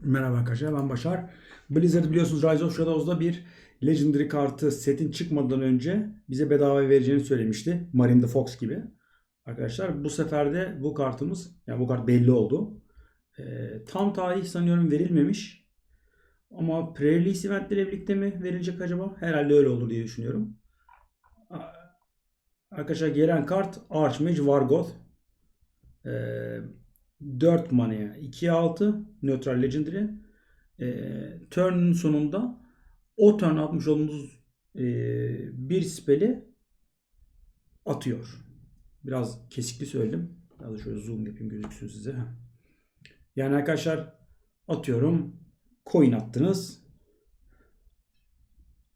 Merhaba arkadaşlar ben Başar. Blizzard biliyorsunuz Rise of Shadows'da bir Legendary kartı setin çıkmadan önce bize bedava vereceğini söylemişti. Marine the Fox gibi. Arkadaşlar bu sefer de bu kartımız yani bu kart belli oldu. Ee, tam tarih sanıyorum verilmemiş. Ama pre-release eventleriyle birlikte mi verilecek acaba? Herhalde öyle olur diye düşünüyorum. Arkadaşlar gelen kart Archmage Vargoth. Ee, 4 manaya 2'ye 6 neutral legendary. Ee, turn'un sonunda o turn atmış olduğumuz e, bir spell'i atıyor. Biraz kesikli söyledim. Biraz da şöyle zoom yapayım gözüksün size. Yani arkadaşlar atıyorum coin attınız.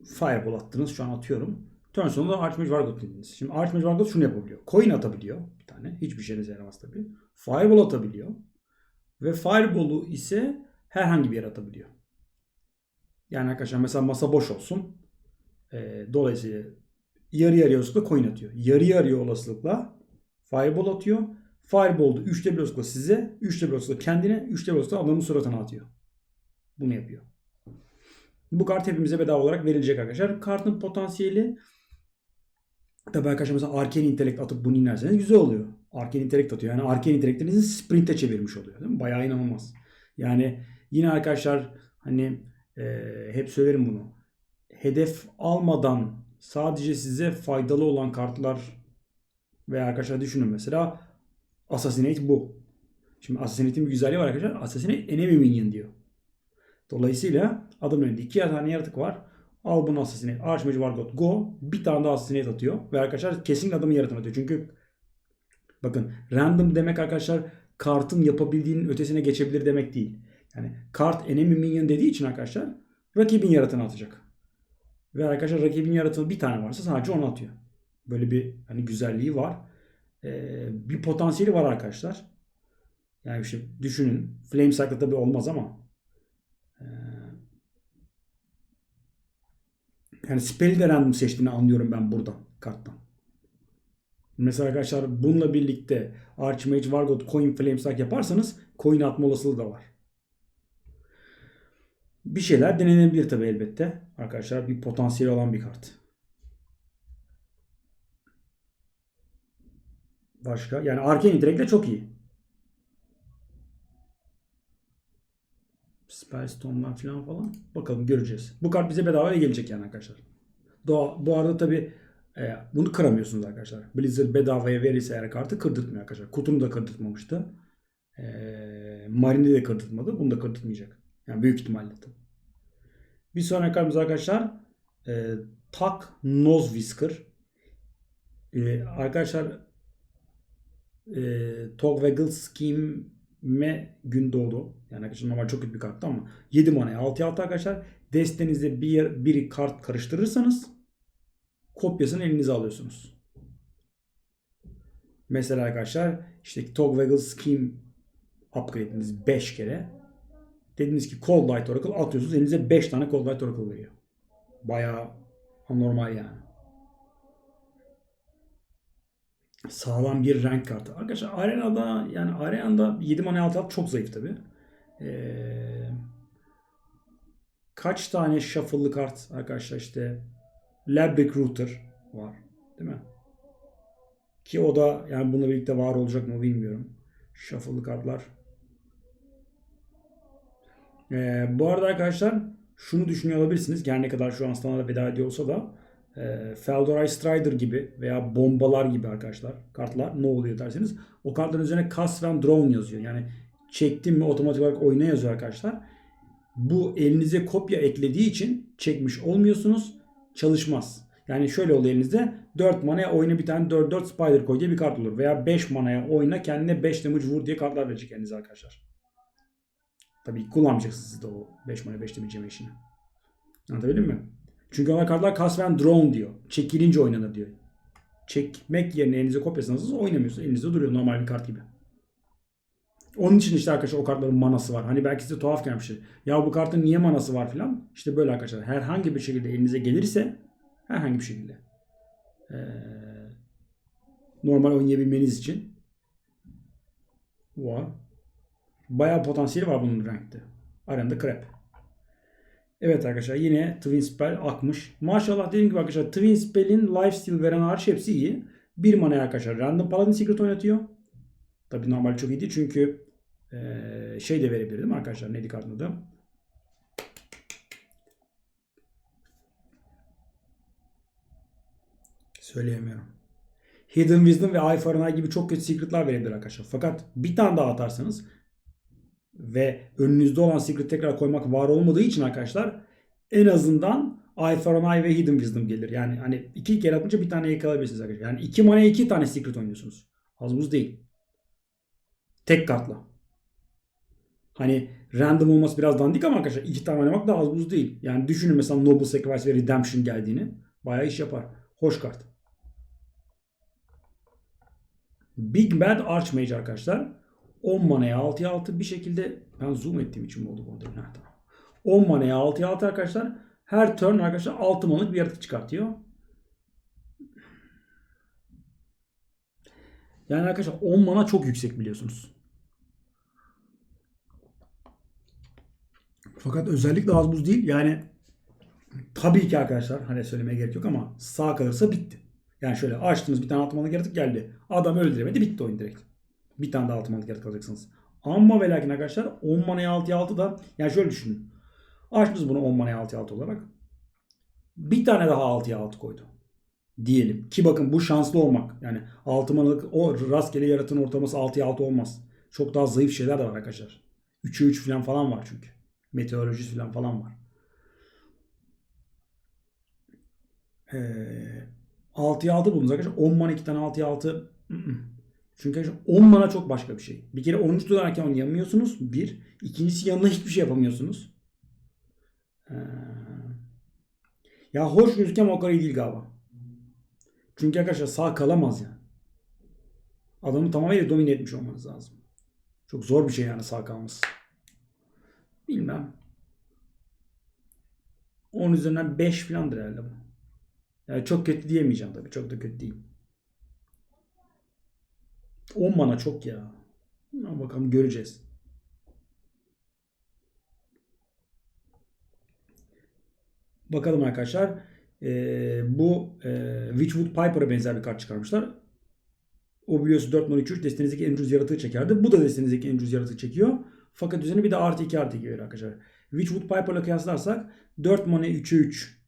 Fireball attınız. Şu an atıyorum. Turn sonunda Archmage Vargoth dediniz. Şimdi Archmage Vargoth şunu yapabiliyor. Coin atabiliyor bir tane. Hiçbir şeyinize yaramaz tabii. Fireball atabiliyor. Ve Fireball'u ise herhangi bir yere atabiliyor. Yani arkadaşlar mesela masa boş olsun. Ee, dolayısıyla yarı yarıya olasılıkla coin atıyor. Yarı yarıya olasılıkla Fireball atıyor. Fireball'da 3'te bir olasılıkla size, 3'te bir olasılıkla kendine, 3'te bir olasılıkla adamın suratına atıyor. Bunu yapıyor. Bu kart hepimize bedava olarak verilecek arkadaşlar. Kartın potansiyeli Tabii arkadaşlar mesela Arcane Intellect atıp bunu inerseniz güzel oluyor. Arcane Intellect atıyor. Yani Arcane Intellect'inizi sprint'e çevirmiş oluyor. Değil mi? Bayağı inanılmaz. Yani yine arkadaşlar hani e, hep söylerim bunu. Hedef almadan sadece size faydalı olan kartlar veya arkadaşlar düşünün mesela Assassinate bu. Şimdi Assassinate'in bir güzelliği var arkadaşlar. Assassinate enemy minion diyor. Dolayısıyla adamın önünde iki tane yaratık var. Al bunu Assassinate. Archmage Vargot Go. Bir tane daha Assassinate atıyor. Ve arkadaşlar kesinlikle adamın yaratığını atıyor. Çünkü bakın random demek arkadaşlar kartın yapabildiğinin ötesine geçebilir demek değil. Yani kart enemy minion dediği için arkadaşlar rakibin yaratığını atacak. Ve arkadaşlar rakibin yaratığı bir tane varsa sadece onu atıyor. Böyle bir hani güzelliği var. Ee, bir potansiyeli var arkadaşlar. Yani işte düşünün. Flame Cycle tabi olmaz ama ee, yani spell'i de random seçtiğini anlıyorum ben buradan karttan. Mesela arkadaşlar bununla birlikte Archmage Vargot Coin Flame Strike yaparsanız coin atma olasılığı da var. Bir şeyler denenebilir tabi elbette. Arkadaşlar bir potansiyeli olan bir kart. Başka? Yani Arcane Intellect'le çok iyi. Spellstone'lar falan falan. Bakalım göreceğiz. Bu kart bize bedavaya gelecek yani arkadaşlar. Doğa, bu arada tabi e, bunu kıramıyorsunuz arkadaşlar. Blizzard bedavaya verirse eğer kartı kırdırtmıyor arkadaşlar. Kutunu da kırdırtmamıştı. E, Marine'i de kırdırtmadı. Bunu da kırdırtmayacak. Yani büyük ihtimalle. Bir sonraki kartımız arkadaşlar e, Tak Nose Whisker. E, arkadaşlar e, Togwaggle Scheme'e gün doğdu. Yani arkadaşlar normal çok kötü bir karttı ama 7 manaya 6 6 arkadaşlar. Destenizde bir, bir kart karıştırırsanız kopyasını elinize alıyorsunuz. Mesela arkadaşlar işte Togwaggle Scheme upgrade'iniz 5 kere. Dediniz ki Cold Light Oracle atıyorsunuz. Elinize 5 tane Cold Light Oracle veriyor. Bayağı anormal yani. Sağlam bir renk kartı. Arkadaşlar arenada yani arenada 7 mana altı çok zayıf tabi. Ee, kaç tane shuffle'lı kart arkadaşlar işte Lab Recruiter var. Değil mi? Ki o da yani bununla birlikte var olacak mı bilmiyorum. Shuffle'lı kartlar. Ee, bu arada arkadaşlar şunu düşünüyor olabilirsiniz. Her ne kadar şu an standarda veda ediyor olsa da e, Feldorai Strider gibi veya bombalar gibi arkadaşlar kartlar ne oluyor derseniz o kartların üzerine Cast and Drone yazıyor. Yani çektim mi otomatik olarak oyuna yazıyor arkadaşlar. Bu elinize kopya eklediği için çekmiş olmuyorsunuz. Çalışmaz. Yani şöyle oluyor elinizde 4 manaya oyuna bir tane 4-4 Spider koy diye bir kart olur. Veya 5 manaya oyuna kendine 5 damage vur diye kartlar verecek elinize arkadaşlar. Tabii kullanmayacaksınız siz de o 5 mana 5 damage yeme işini. Anlatabildim mi? Çünkü onlar kartlar cast and drone diyor. Çekilince oynanır diyor. Çekmek yerine elinize kopyasını alırsanız oynamıyorsunuz. Elinizde duruyor normal bir kart gibi. Onun için işte arkadaşlar o kartların manası var. Hani belki size tuhaf gelmiştir. Ya bu kartın niye manası var filan. İşte böyle arkadaşlar. Herhangi bir şekilde elinize gelirse herhangi bir şekilde ee, normal oynayabilmeniz için var. Bayağı potansiyeli var bunun renkte. Arenada Crap. Evet arkadaşlar yine Twin Spell akmış. Maşallah dediğim gibi arkadaşlar Twin Spell'in lifesteal veren hariç hepsi iyi. Bir manaya arkadaşlar Random Paladin Secret oynatıyor. Tabi normal çok iyi değil çünkü ee, şey de verebilir değil mi arkadaşlar? Neydi kartın adı? Söyleyemiyorum. Hidden Wisdom ve Eye for gibi çok kötü secretlar verebilir arkadaşlar. Fakat bir tane daha atarsanız ve önünüzde olan secret tekrar koymak var olmadığı için arkadaşlar en azından Eye for an Eye ve Hidden Wisdom gelir. Yani hani iki kere atınca bir tane yakalayabilirsiniz arkadaşlar. Yani iki manaya iki tane secret oynuyorsunuz. Az buz değil. Tek kartla. Hani random olması biraz dandik ama arkadaşlar iki tane oynamak da az buz değil. Yani düşünün mesela Noble Sacrifice ve Redemption geldiğini. Bayağı iş yapar. Hoş kart. Big Bad Archmage arkadaşlar. 10 manaya 6'ya 6 bir şekilde ben zoom ettiğim için oldu bu model? Ha, tamam. 10 manaya 6'ya 6 arkadaşlar. Her turn arkadaşlar 6 manalık bir yaratık çıkartıyor. Yani arkadaşlar 10 mana çok yüksek biliyorsunuz. Fakat özellikle az buz değil. Yani tabii ki arkadaşlar hani söylemeye gerek yok ama sağ kalırsa bitti. Yani şöyle açtınız bir tane atmalık yaratık geldi. Adam öldüremedi bitti oyun direkt. Bir tane daha atmalık yaratık alacaksınız. Ama ve lakin arkadaşlar 10 manaya 6'ya 6 da yani şöyle düşünün. Açtınız bunu 10 manaya 6'ya 6 olarak. Bir tane daha 6'ya 6 koydu. Diyelim. Ki bakın bu şanslı olmak. Yani 6 manalık o rastgele yaratığın ortalaması 6'ya 6 olmaz. Çok daha zayıf şeyler de var arkadaşlar. 3'e 3 falan falan var çünkü. Meteorolojisi falan falan var. Ee, 6'ya 6 buldunuz arkadaşlar. 10 mana 2 tane 6'ya 6 çünkü arkadaşlar 10 mana çok başka bir şey. Bir kere 13 dolarken oynayamıyorsunuz. Bir. İkincisi yanına hiçbir şey yapamıyorsunuz. Ee, ya hoş gözüken o kadar iyi değil galiba. Çünkü arkadaşlar sağ kalamaz yani. Adamı tamamıyla domine etmiş olmanız lazım. Çok zor bir şey yani sağ kalması. Bilmem. 10 üzerinden 5 falandır herhalde bu. Yani çok kötü diyemeyeceğim tabii. Çok da kötü değil. 10 mana çok ya. Bakalım göreceğiz. Bakalım arkadaşlar. Ee, bu e, Witchwood Piper'a benzer bir kart çıkarmışlar. O biliyorsun 4 mana 3 destenizdeki en ucuz yaratığı çekerdi. Bu da destenizdeki en ucuz yaratığı çekiyor. Fakat üzerine bir de artı 2 artı 2 veriyor arkadaşlar. Witchwood Piper'la kıyaslarsak 4 mana 3'e 3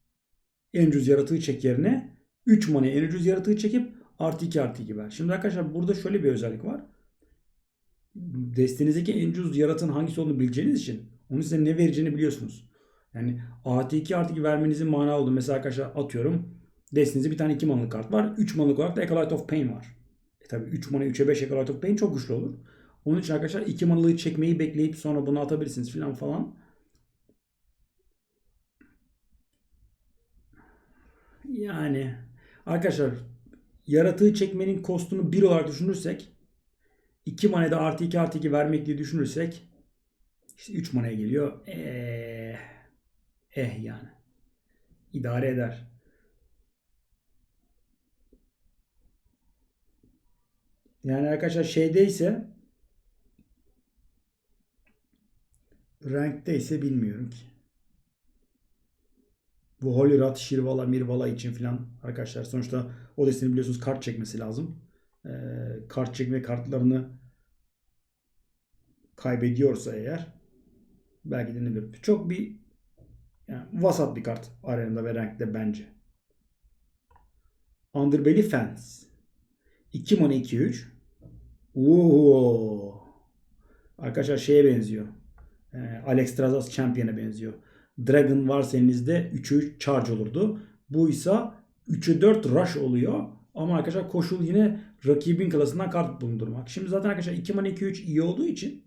en ucuz yaratığı çek yerine 3 mana en ucuz yaratığı çekip artı 2 artı 2 ver. Şimdi arkadaşlar burada şöyle bir özellik var. Destenizdeki en ucuz yaratığın hangisi olduğunu bileceğiniz için onun size ne vereceğini biliyorsunuz. Yani artı 2 artı 2 vermenizin mana oldu. Mesela arkadaşlar atıyorum destenizde bir tane 2 manalık kart var. 3 manalık olarak da Acolyte of Pain var. E tabi 3 mana 3'e 5 Acolyte of Pain çok güçlü olur. Onun için arkadaşlar 2 manalığı çekmeyi bekleyip sonra bunu atabilirsiniz filan falan. Yani arkadaşlar yaratığı çekmenin kostunu 1 olarak düşünürsek 2 manada artı 2 artı 2 vermek diye düşünürsek işte 3 manaya geliyor. Eh, eh yani. İdare eder. Yani arkadaşlar şeydeyse renkteyse bilmiyorum ki. Bu Holyrat, Şirvala, Mirvala için filan arkadaşlar sonuçta o destini biliyorsunuz kart çekmesi lazım. Ee, kart çekme kartlarını kaybediyorsa eğer belki denebilir. Çok bir yani vasat bir kart arenada ve renkte bence. Underbelly Fence. 2 mana 2 3. Oo. Arkadaşlar şeye benziyor. Ee, Alex Trazas Champion'a benziyor. Dragon varsa elinizde 3'e 3 charge olurdu. Bu ise 3'e 4 rush oluyor. Ama arkadaşlar koşul yine rakibin klasından kart bulundurmak. Şimdi zaten arkadaşlar 2 mana 2 3 iyi olduğu için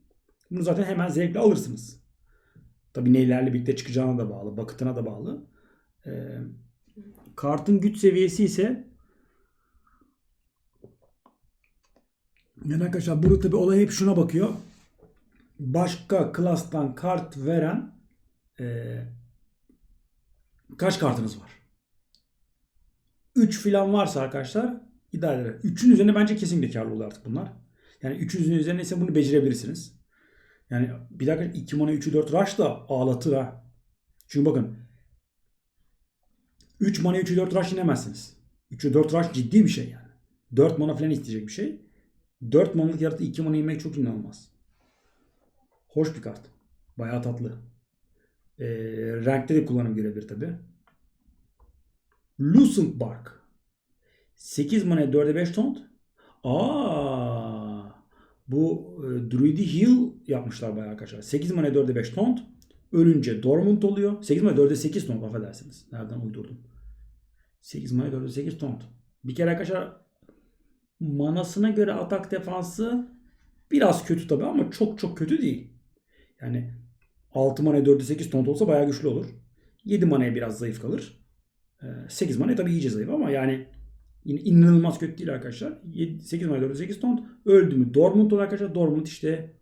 bunu zaten hemen zevkle alırsınız. Tabi neylerle birlikte çıkacağına da bağlı. Bakıtına da bağlı. Ee, kartın güç seviyesi ise yani arkadaşlar burada tabi olay hep şuna bakıyor. Başka klastan kart veren ee, kaç kartınız var? 3 filan varsa arkadaşlar idare eder. 3'ün üzerine bence kesinlikle karlı olur artık bunlar. Yani 300'ün üzerine ise bunu becerebilirsiniz. Yani bir dakika 2 mana 3'ü 4 rush da ağlatır ha. Çünkü bakın 3 mana 3'ü 4 rush inemezsiniz. 3'ü 4 rush ciddi bir şey yani. 4 mana falan isteyecek bir şey. 4 manalık yaratığı 2 mana inmek çok inanılmaz. Hoş bir kart. Bayağı tatlı. Ee, renkte de kullanım görebilir tabi. Lucent Bark. 8 mana 4'e 5 taunt. Aa, bu e, Druid'i heal yapmışlar bayağı arkadaşlar. 8 mana 4'e 5 taunt. Ölünce dormant oluyor. 8 mana 4'e 8 taunt affedersiniz. Nereden uydurdum? 8 mana 4'e 8 taunt. Bir kere arkadaşlar manasına göre atak defansı biraz kötü tabi ama çok çok kötü değil. Yani 6 manaya 4'e 8 taunt olsa bayağı güçlü olur. 7 manaya biraz zayıf kalır. 8 manaya tabii iyice zayıf ama yani yine inanılmaz kötü değil arkadaşlar. 7, 8 manaya 4'e 8 taunt. Öldü mü Dormant olur arkadaşlar. Dormant işte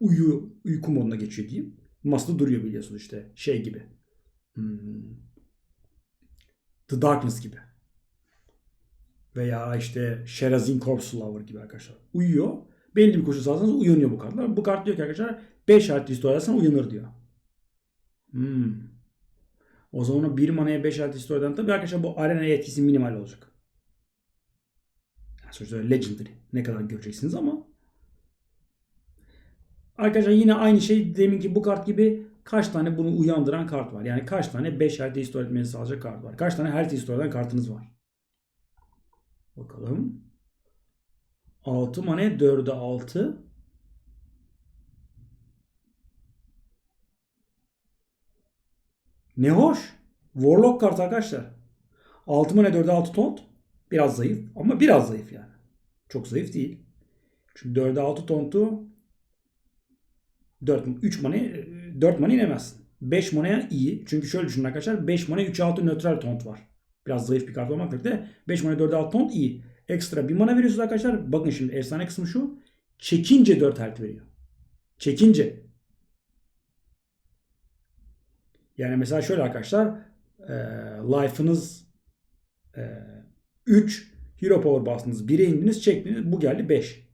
uyu, uyku moduna geçiyor diyeyim. Masada duruyor biliyorsunuz işte şey gibi. Hmm. The Darkness gibi. Veya işte Sherazin Corpse Lover gibi arkadaşlar. Uyuyor. Belli bir koşu sağlarsanız uyanıyor bu kartlar. Bu kart diyor ki arkadaşlar 5 harf restore edersen uyanır diyor. Hmm. O zaman 1 manaya 5 harf restore eden tabii arkadaşlar bu arena etkisi minimal olacak. Yani sonuçta legendary. Ne kadar göreceksiniz ama Arkadaşlar yine aynı şey deminki bu kart gibi kaç tane bunu uyandıran kart var. Yani kaç tane 5 harf restore etmenizi sağlayacak kart var. Kaç tane restore eden kartınız var. Bakalım. 6 mane 4'e 6. Ne hoş. Warlock kart arkadaşlar. 6 mane 4'e 6 taunt. Biraz zayıf ama biraz zayıf yani. Çok zayıf değil. Çünkü 4'e 6 tauntu 4 3 mane 4 mane inemezsin. 5 manaya iyi. Çünkü şöyle düşünün arkadaşlar. 5 mane 3'e 6 nötral taunt var. Biraz zayıf bir kart olmakla birlikte 5 mana 4'e 6 taunt iyi. Ekstra bir mana veriyorsunuz arkadaşlar. Bakın şimdi efsane kısmı şu. Çekince 4 health veriyor. Çekince. Yani mesela şöyle arkadaşlar. E, life'ınız e, 3 hero power bastınız. 1'e indiniz çektiniz. Bu geldi 5.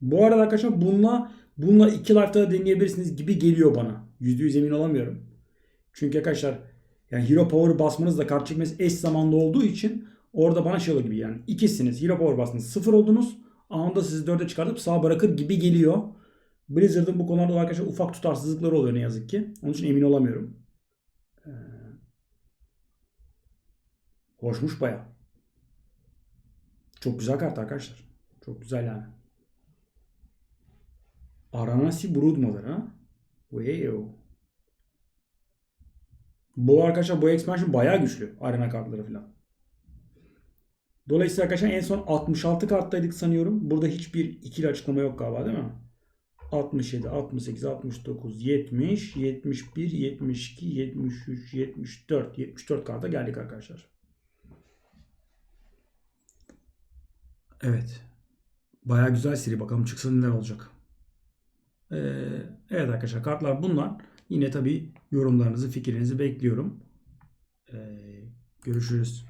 Bu arada arkadaşlar bununla bununla 2 life'da da deneyebilirsiniz gibi geliyor bana. %100 emin olamıyorum. Çünkü arkadaşlar yani hero power basmanızla kart çekmesi eş zamanlı olduğu için Orada bana şey oluyor gibi yani ikisiniz Hero Power bastınız sıfır oldunuz. Anında sizi dörde çıkartıp sağ bırakır gibi geliyor. Blizzard'ın bu konularda arkadaşlar ufak tutarsızlıkları oluyor ne yazık ki. Onun için emin olamıyorum. Hoşmuş baya. Çok güzel kart arkadaşlar. Çok güzel yani. Aranasi Broodmother ha. Wow. Bu arkadaşlar bu expansion bayağı güçlü. Arena kartları falan. Dolayısıyla arkadaşlar en son 66 karttaydık sanıyorum. Burada hiçbir ikili açıklama yok galiba değil mi? 67, 68, 69, 70, 71, 72, 73, 74, 74 karta geldik arkadaşlar. Evet. Baya güzel seri. Bakalım çıksa neler olacak. Ee, evet arkadaşlar kartlar bunlar. Yine tabi yorumlarınızı, fikrinizi bekliyorum. Ee, görüşürüz.